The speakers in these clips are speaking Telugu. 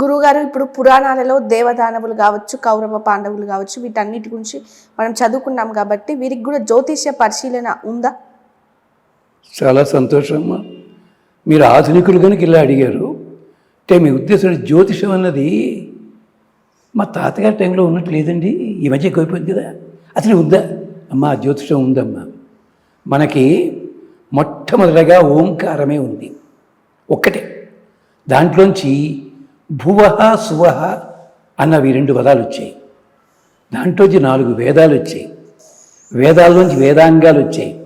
గురువుగారు ఇప్పుడు పురాణాలలో దేవదానవులు కావచ్చు కౌరవ పాండవులు కావచ్చు వీటన్నిటి గురించి మనం చదువుకున్నాం కాబట్టి వీరికి కూడా జ్యోతిష్య పరిశీలన ఉందా? చాలా సంతోషమ్మా మీరు ఆధునికులు కనుక ఇలా అడిగారు అంటే మీ ఉద్దేశం జ్యోతిషం అన్నది మా తాతగారి టైంలో ఉన్నట్టు లేదండి. ఈ మధ్య ఎక్కువైపోయింది కదా. అసలు ఉందా? అమ్మా జ్యోతిషం ఉందమ్మా. మనకి మొట్టమొదటగా ఓంకారమే ఉంది. ఒక్కటే. దాంట్లోంచి భువహ సువహ అన్నవి రెండు పదాలు వచ్చాయి. దాంట్లోంచి నాలుగు వేదాలు వచ్చాయి. వేదాల్లోంచి వేదాంగాలు వచ్చాయి.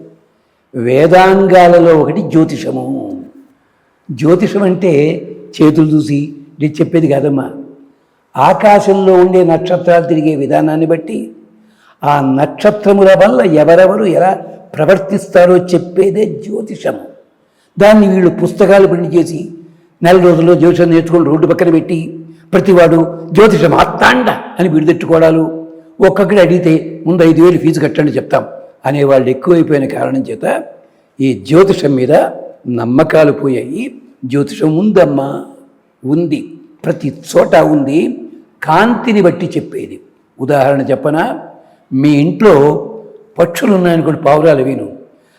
వేదాంగాలలో ఒకటి జ్యోతిషము. జ్యోతిషం అంటే చేతులు చూసి నేను చెప్పేది కాదమ్మా. ఆకాశంలో ఉండే నక్షత్రాలు తిరిగే విధానాన్ని బట్టి ఆ నక్షత్రముల వల్ల ఎవరెవరు ఎలా ప్రవర్తిస్తారో చెప్పేదే జ్యోతిషము. దాన్ని వీళ్ళు పుస్తకాలు ప్రింట్ చేసి నెల రోజుల్లో జ్యోతిషం నేర్చుకుని రోడ్డు పక్కన పెట్టి ప్రతివాడు జ్యోతిషం అత్తాండ అని విడిదెట్టుకోవడాలు ఒక్కొక్కటి అడిగితే ముందు ఐదు వేలు ఫీజు కట్టండి చెప్తాం. అనేవాళ్ళు ఎక్కువైపోయిన కారణం చేత ఈ జ్యోతిషం మీద నమ్మకాలు పోయాయి. జ్యోతిషం ఉందమ్మా ఉంది ప్రతి చోట ఉంది. కాంతిని బట్టి చెప్పేది. ఉదాహరణ చెప్పనా? మీ ఇంట్లో పక్షులు ఉన్నాయనుకోండి పావురాలు విను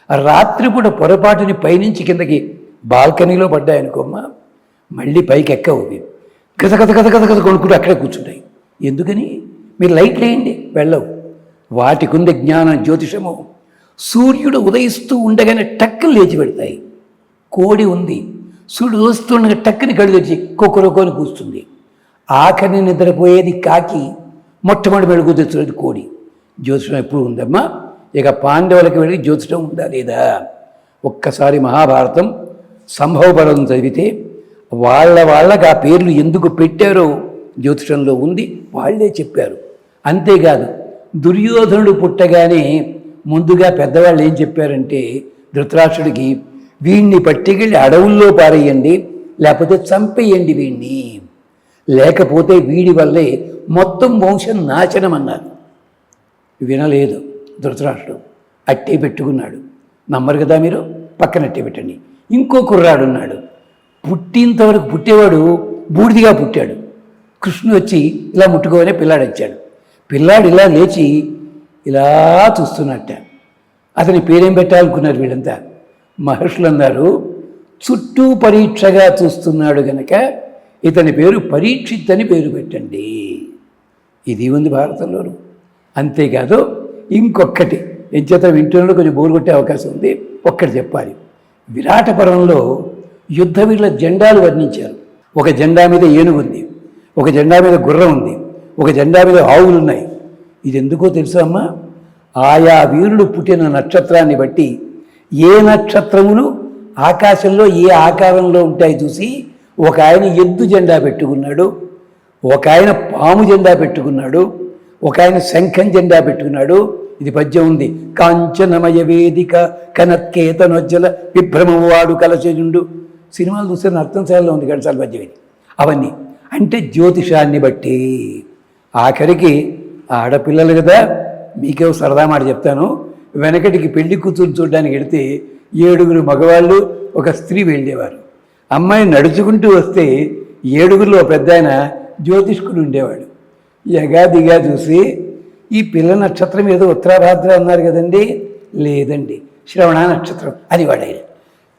రాత్రి కూడా పొరపాటుని పైనుంచి కిందకి బాల్కనీలో పడ్డాయనుకోమ్మా. మళ్ళీ పైకి ఎక్కవు అవి. గత గత గత గత గత కొనుక్కుంటూ అక్కడే కూర్చుంటాయి. ఎందుకని? మీరు లైట్ లేయండి వెళ్ళవు. వాటికి ఉంది జ్ఞానం జ్యోతిషము సూర్యుడు ఉదయిస్తూ ఉండగానే టక్కులు లేచి పెడతాయి. కోడి ఉంది సూర్యుడు వస్తుండగా టక్కుని కళ్ళు తెచ్చి కొక్కరొక్కొని కూస్తుంది ఆఖరిని నిద్రపోయేది కాకి మొట్టమొదటి మెడుగు తెచ్చుకునేది కోడి. జ్యోతిషం ఎప్పుడు ఉందమ్మా? ఇక పాండవులకి వెళ్ళి జ్యోతిషం ఉందా లేదా? ఒక్కసారి మహాభారతం సంభవపరం చదివితే వాళ్ళ వాళ్ళకి ఆ పేర్లు ఎందుకు పెట్టారో జ్యోతిషంలో ఉంది వాళ్ళే చెప్పారు. అంతేకాదు దుర్యోధనుడు పుట్టగానే ముందుగా పెద్దవాళ్ళు ఏం చెప్పారంటే ధృతరాష్ట్రుడికి వీణ్ణి పట్టుకెళ్ళి అడవుల్లో పారేయండి లేకపోతే చంపేయండి వీణ్ణి. లేకపోతే వీడి వల్లే మొత్తం వంశం నాశనం అన్నారు. వినలేదు ధృతరాష్ట్రుడు అట్టే పెట్టుకున్నాడు. నమ్మరు కదా మీరు? పక్కన అట్టే పెట్టండి. ఇంకో కుర్రాడున్నాడు. పుట్టినంతవరకు పుట్టేవాడు బూడిదిగా పుట్టాడు. కృష్ణుడు వచ్చి ఇలా ముట్టుకోగానే పిల్లాడు వచ్చాడు. పిల్లాడు ఇలా లేచి ఇలా చూస్తున్నట్ట. అతని పేరేం పెట్టాలనుకున్నారు వీళ్ళంతా? మహర్షులు అన్నారు చుట్టూ పరీక్షగా చూస్తున్నాడు గనక ఇతని పేరు పరీక్షిత్ అని పేరు పెట్టండి. ఇది ఉంది భారతంలోను. అంతేకాదు ఇంకొక్కటి. ఎంచేత వింటున్నాడు కొంచెం బోరు కొట్టే అవకాశం ఉంది. ఒక్కటి చెప్పాలి. విరాట పర్వంలో యుద్ధ వీళ్ళ జెండాలు వర్ణించారు. ఒక జెండా మీద ఏనుగు ఉంది ఒక జెండా మీద గుర్రం ఉంది ఒక జెండా మీద ఆవులు ఉన్నాయి. ఇది ఎందుకో తెలుసా అమ్మా? ఆయా వీరుడు పుట్టిన నక్షత్రాన్ని బట్టి ఏ నక్షత్రములు ఆకాశంలో ఏ ఆకారంలో ఉంటాయి చూసి ఒక ఆయన ఎద్దు జెండా పెట్టుకున్నాడు ఒక ఆయన పాము జెండా పెట్టుకున్నాడు ఒక ఆయన శంఖం జెండా పెట్టుకున్నాడు. ఇది పద్యం ఉంది. కాంచనమయ వేదిక కనత్కేతనొజ్జల విభ్రమవాడు కలశజుండు సినిమాలు చూస్తే అర్థం ఉంది గడిచాలి పద్యం అవన్నీ. అంటే జ్యోతిషాన్ని బట్టి ఆఖరికి ఆడపిల్లలు కదా మీకే సరదా మాట చెప్తాను. వెనకటికి పెళ్ళి కూతురు చూడడానికి వెడితే ఏడుగురు మగవాళ్ళు ఒక స్త్రీ వెళ్ళేవారు. అమ్మాయి నడుచుకుంటూ వస్తే ఏడుగురిలో ఒక పెద్ద ఆయన జ్యోతిష్కుడు ఉండేవాడు. యగాదిగా చూసి ఈ పిల్ల నక్షత్రం ఏదో ఉత్తరాభాద్ర అన్నారు కదండి? లేదండి. శ్రవణ నక్షత్రం. అది వాడు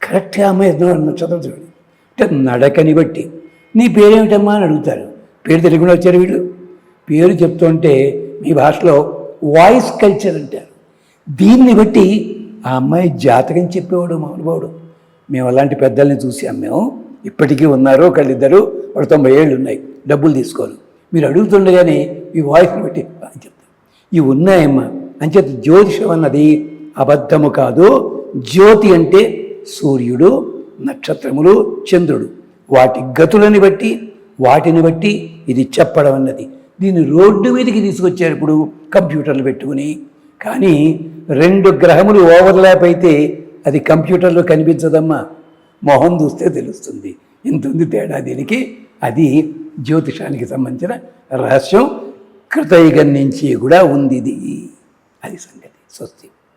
కరెక్ట్గా అమ్మాయి ఎన్నో నక్షత్రం అంటే నడకని బట్టి. నీ పేరేమిటమ్మా అని అడుగుతారు. పేరు తెలియకుండా వచ్చారు వీళ్ళు. పేరు చెప్తుంటే మీ భాషలో వాయిస్ కల్చర్ అంటారు. దీన్ని బట్టి ఆ అమ్మాయి జాతకం చెప్పేవాడు మహానుభావుడు మేము అలాంటి పెద్దల్ని చూసాం మేము. ఇప్పటికీ ఉన్నారు ఒకళ్ళిద్దరు వాళ్ళు తొంభై ఏళ్ళు ఉన్నాయి. డబ్బులు తీసుకోరు. మీరు అడుగుతుండగానే ఈ వాయిస్ని బట్టి అని చెప్తారు. ఇవి ఉన్నాయమ్మా. అంచేత జ్యోతిషం అన్నది అబద్ధము కాదు. జ్యోతి అంటే సూర్యుడు నక్షత్రములు చంద్రుడు. వాటి గతులని బట్టి వాటిని బట్టి ఇది చెప్పడం అన్నది. దీన్ని రోడ్డు మీదకి తీసుకొచ్చారు ఇప్పుడు కంప్యూటర్లు పెట్టుకుని. కానీ రెండు గ్రహములు ఓవర్లాప్ అయితే అది కంప్యూటర్లో కనిపించదమ్మా. మొహం చూస్తే తెలుస్తుంది. ఇంత ఉంది తేడా దీనికి? అది జ్యోతిషానికి సంబంధించిన రహస్యం. కృతయుగం నుంచి కూడా ఉంది ఇది. అది సంగతి. స్వస్తి.